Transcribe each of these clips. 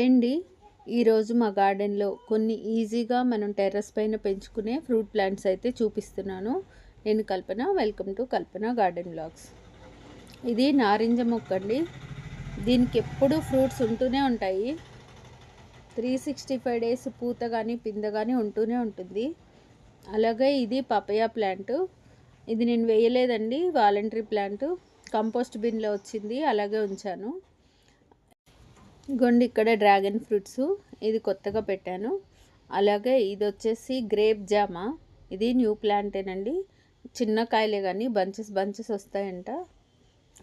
Hi అండి. ఈరోజు మా గార్డెన్లో కొన్ని ఈజీగా మనం టెర్రస్ పైన పెంచుకునే ఫ్రూట్ ప్లాంట్స్ అయితే చూపిస్తున్నాను. నేను Kalpana welcome to Kalpana garden blogs. ఇది నారింజ మొక్క అండి. దీనికి ఎప్పుడు ఫ్రూట్స్ ఉంటూనే ఉంటాయి. త్రీ సిక్స్టీ ఫైవ్ డేస్ పూత కానీ పింద కానీ ఉంటూనే ఉంటుంది. అలాగే ఇది పపయా ప్లాంట్. ఇది నేను వేయలేదండి వాలంటరీ ప్లాంట్. కంపోస్ట్ బిన్లో వచ్చింది అలాగే ఉంచాను. గొండి ఇక్కడ డ్రాగన్ ఫ్రూట్స్. ఇది కొత్తగా పెట్టాను. అలాగే ఇది వచ్చేసి గ్రేప్ జామా. ఇది న్యూ ప్లాంటేనండి. చిన్న కాయలే కానీ బంచెస్ బంచెస్ వస్తాయంట.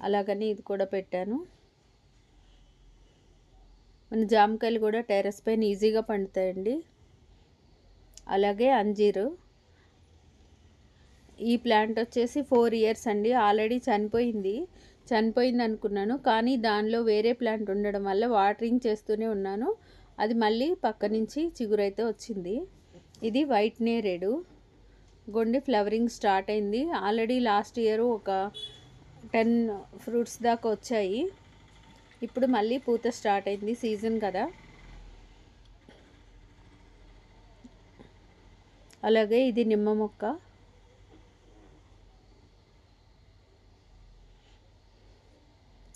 అలాగని ఇది కూడా పెట్టాను. మన జామకాయలు కూడా టెర్రస్ పైన ఈజీగా పండుతాయండి. అలాగే అంజీరు. ఈ ప్లాంట్ వచ్చేసి ఫోర్ ఇయర్స్ అండి. ఆల్రెడీ చనిపోయింది. చనిపోయింది అనుకున్నాను. కానీ దానిలో వేరే ప్లాంట్ ఉండడం వల్ల వాటరింగ్ చేస్తూనే ఉన్నాను. అది మళ్ళీ పక్క నుంచి చిగురైతే వచ్చింది. ఇది వైట్ నేరేడు. గొండి ఫ్లవరింగ్ స్టార్ట్ అయింది. ఆల్రెడీ లాస్ట్ ఇయర్ ఒక టెన్ ఫ్రూట్స్ దాకా వచ్చాయి. ఇప్పుడు మళ్ళీ పూత స్టార్ట్ అయింది సీజన్ కదా. అలాగే ఇది నిమ్మ మొక్క.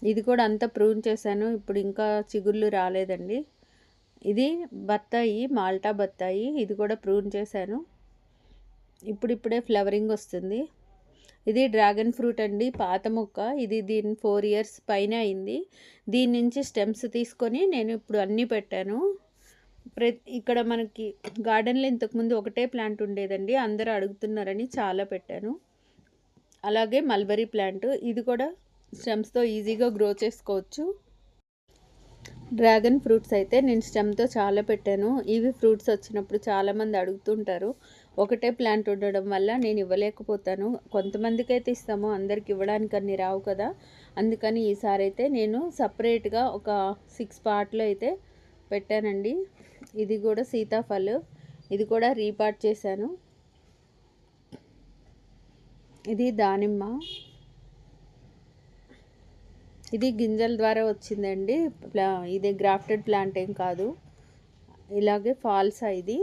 ఇది కూడా అంతా ప్రూన్ చేశాను. ఇప్పుడు ఇంకా చిగుళ్ళు రాలేదండి. ఇది బత్తాయి మాల్టా బత్తాయి ఇది కూడా ప్రూన్ చేశాను. ఇప్పుడిప్పుడే ఫ్లవరింగ్ వస్తుంది. ఇది డ్రాగన్ ఫ్రూట్ అండి పాత మొక్క. ఇది దీని ఫోర్ ఇయర్స్ పైన అయింది. దీని నుంచి స్టెమ్స్ తీసుకొని నేను ఇప్పుడు అన్నీ పెట్టాను. ప్రతి ఇక్కడ మనకి గార్డెన్లో ఇంతకుముందు ఒకటే ప్లాంట్ ఉండేదండి. అందరూ అడుగుతున్నారని చాలా పెట్టాను. అలాగే మల్బరీ ప్లాంట్. ఇది కూడా స్టెమ్స్తో ఈజీగా గ్రో చేసుకోవచ్చు. డ్రాగన్ ఫ్రూట్స్ అయితే నేను స్టెమ్తో చాలా పెట్టాను. ఇవి ఫ్రూట్స్ వచ్చినప్పుడు చాలామంది అడుగుతుంటారు. ఒకటే ప్లాంట్ ఉండడం వల్ల నేను ఇవ్వలేకపోతాను. కొంతమందికి అయితే ఇస్తాము అందరికి ఇవ్వడానికి అన్ని రావు కదా. అందుకని ఈసారి అయితే నేను సపరేట్గా ఒక సిక్స్ పార్ట్లో అయితే పెట్టానండి. ఇది కూడా సీతాఫల్. ఇది కూడా రీపార్ట్ చేశాను. ఇది దానిమ్మ. ఇది గింజల ద్వారా వచ్చిందండి. ఇది గ్రాఫ్టెడ్ ప్లాంట్ ఏం కాదు. ఇలాగే ఫాల్సా ఇది.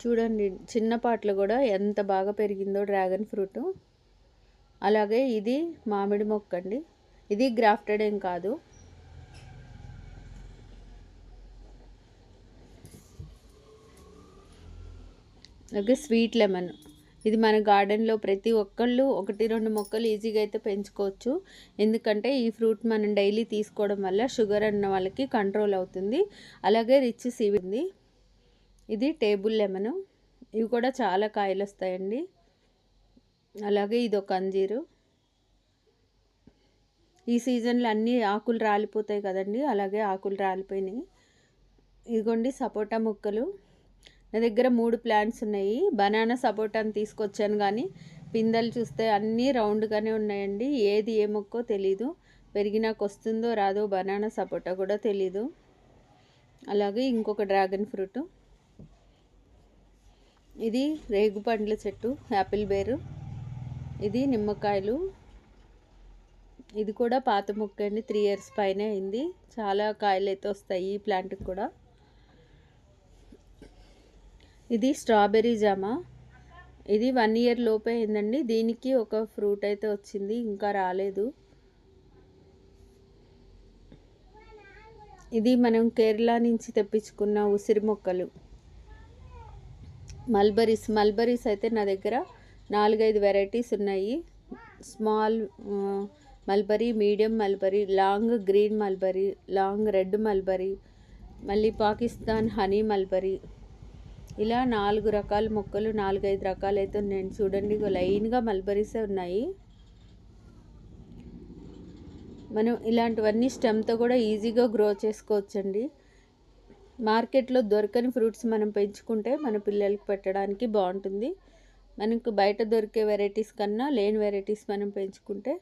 చూడండి చిన్న పాటలు కూడా ఎంత బాగా పెరిగిందో డ్రాగన్ ఫ్రూట్. అలాగే ఇది మామిడి మొక్క అండి ఇది గ్రాఫ్టెడ్ ఏం కాదు. అలాగే స్వీట్ లెమన్. ఇది మన గార్డెన్లో ప్రతి ఒక్కళ్ళు ఒకటి రెండు మొక్కలు ఈజీగా అయితే పెంచుకోవచ్చు. ఎందుకంటే ఈ ఫ్రూట్ మనం డైలీ తీసుకోవడం వల్ల షుగర్ అన్న వాళ్ళకి కంట్రోల్ అవుతుంది. అలాగే రిచ్ సీవింది ఇది టేబుల్ లెమను. ఇవి కూడా చాలా కాయలు వస్తాయండి. అలాగే ఇది ఒక అంజీరు. ఈ సీజన్లో అన్నీ ఆకులు రాలిపోతాయి కదండి. అలాగే ఆకులు రాలిపోయినాయి. ఇదిగోండి సపోటా ముక్కలు. నా దగ్గర మూడు ప్లాంట్స్ ఉన్నాయి. బనానా సపోటాని తీసుకొచ్చాను కానీ పిందెలు చూస్తే అన్నీ రౌండ్గానే ఉన్నాయండి. ఏది ఏ మొక్కో తెలీదు. పెరిగినాక వస్తుందో రాదో బనానా సపోటా కూడా తెలీదు. అలాగే ఇంకొక డ్రాగన్ ఫ్రూట్. ఇది రేగు పండ్ల చెట్టు యాపిల్ బేరు. ఇది నిమ్మకాయలు. ఇది కూడా పాత మొక్క అండి. త్రీ ఇయర్స్ పైన అయింది. చాలా కాయలు అయితే వస్తాయి ఈ ప్లాంట్కి కూడా. ఇది స్ట్రాబెర్రీ జామా. ఇది వన్ ఇయర్ లోపే అయిందండి. దీనికి ఒక ఫ్రూట్ అయితే వచ్చింది ఇంకా రాలేదు. ఇది మనం కేరళ నుంచి తెప్పించుకున్న ఉసిరి మొక్కలు. మల్బరీస్ మల్బరీస్ అయితే నా దగ్గర నాలుగైదు వెరైటీస్ ఉన్నాయి. Small mulberry medium mulberry long green mulberry long red mulberry మళ్ళీ పాకిస్తాన్ హనీ మల్బరీ ఇలా నాలుగు రకాల మొక్కలు నాలుగైదు రకాలు అయితే ఉన్నాయండి. చూడండి లైన్గా మల్బరీసే ఉన్నాయి. మనం ఇలాంటివన్నీ స్టెమ్తో కూడా ఈజీగా గ్రో చేసుకోవచ్చండి. మార్కెట్లో దొరకని ఫ్రూట్స్ మనం పెంచుకుంటే మన పిల్లలకి పెట్టడానికి బాగుంటుంది. మనకు బయట దొరికే వెరైటీస్ కన్నా లేని వెరైటీస్ మనం పెంచుకుంటే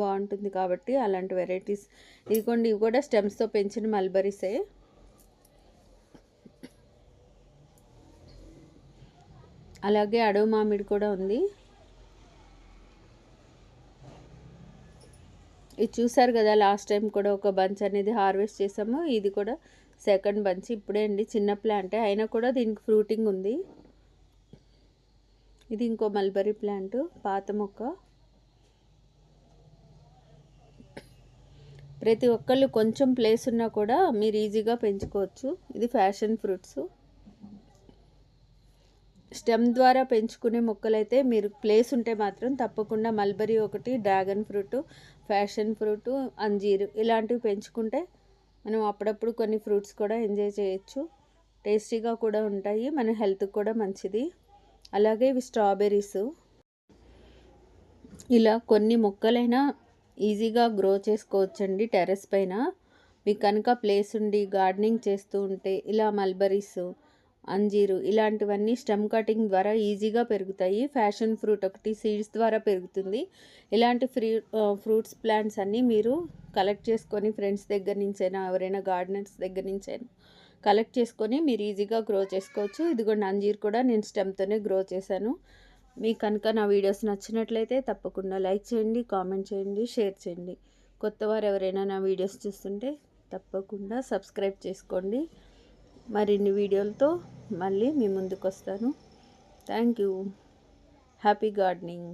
బాగుంటుంది కాబట్టి అలాంటి వెరైటీస్. ఇదిగోండి ఇవి కూడా స్టెమ్స్తో పెంచిన మల్బరీసే. అలాగే అడవి మామిడి కూడా ఉంది. ఇది చూసారు కదా లాస్ట్ టైం కూడా ఒక బంచ్ అనేది హార్వెస్ట్ చేసాము. ఇది కూడా సెకండ్ బంచ్ ఇప్పుడే అండి చిన్న ప్లాంటే. అయినా కూడా దీనికి ఫ్రూటింగ్ ఉంది. ఇది ఇంకో మల్బరీ ప్లాంట్ పాత మొక్క. ప్రతి ఒక్కళ్ళు కొంచెం ప్లేస్ ఉన్నా కూడా మీరు ఈజీగా పెంచుకోవచ్చు. ఇది ఫ్యాషన్ ఫ్రూట్స్. స్టెమ్ ద్వారా పెంచుకునే మొక్కలైతే మీరు ప్లేస్ ఉంటే మాత్రం తప్పకుండా మల్బరీ ఒకటి డ్రాగన్ ఫ్రూట్ ఫ్యాషన్ ఫ్రూట్ అంజీరు ఇలాంటివి పెంచుకుంటే మనం అప్పుడప్పుడు కొన్ని ఫ్రూట్స్ కూడా ఎంజాయ్ చేయొచ్చు. టేస్టీగా కూడా ఉంటాయి మన హెల్త్కి కూడా మంచిది. అలాగే ఇవి స్ట్రాబెర్రీస్. ఇలా కొన్ని మొక్కలైనా ఈజీగా గ్రో చేసుకోవచ్చండి టెర్రస్ పైన. మీకు కనుక ప్లేస్ ఉండి గార్డెనింగ్ చేస్తూ ఉంటే ఇలా మల్బరీస్ అంజీరు. ఇలాంటివన్నీ స్టెమ్ కటింగ్ ద్వారా ఈజీగా పెరుగుతాయి. ఫ్యాషన్ ఫ్రూట్ ఒకటి సీడ్స్ ద్వారా పెరుగుతుంది. ఇలాంటి ఫ్రీ ఫ్రూట్స్ ప్లాంట్స్ అన్నీ మీరు కలెక్ట్ చేసుకొని ఫ్రెండ్స్ దగ్గర నుంచైనా ఎవరైనా గార్డెనర్స్ దగ్గర నుంచైనా కలెక్ట్ చేసుకొని మీరు ఈజీగా గ్రో చేసుకోవచ్చు. ఇదిగోండి అంజీర్ కూడా నేను స్టెమ్తోనే గ్రో చేశాను. మీకు కనుక నా వీడియోస్ నచ్చినట్లయితే తప్పకుండా లైక్ చేయండి కామెంట్ చేయండి షేర్ చేయండి. కొత్త వారు ఎవరైనా నా వీడియోస్ చూస్తుంటే తప్పకుండా సబ్స్క్రైబ్ చేసుకోండి. మరిన్ని వీడియోలతో మళ్ళీ మీ ముందుకు వస్తాను థ్యాంక్ యూ హ్యాపీ గార్డెనింగ్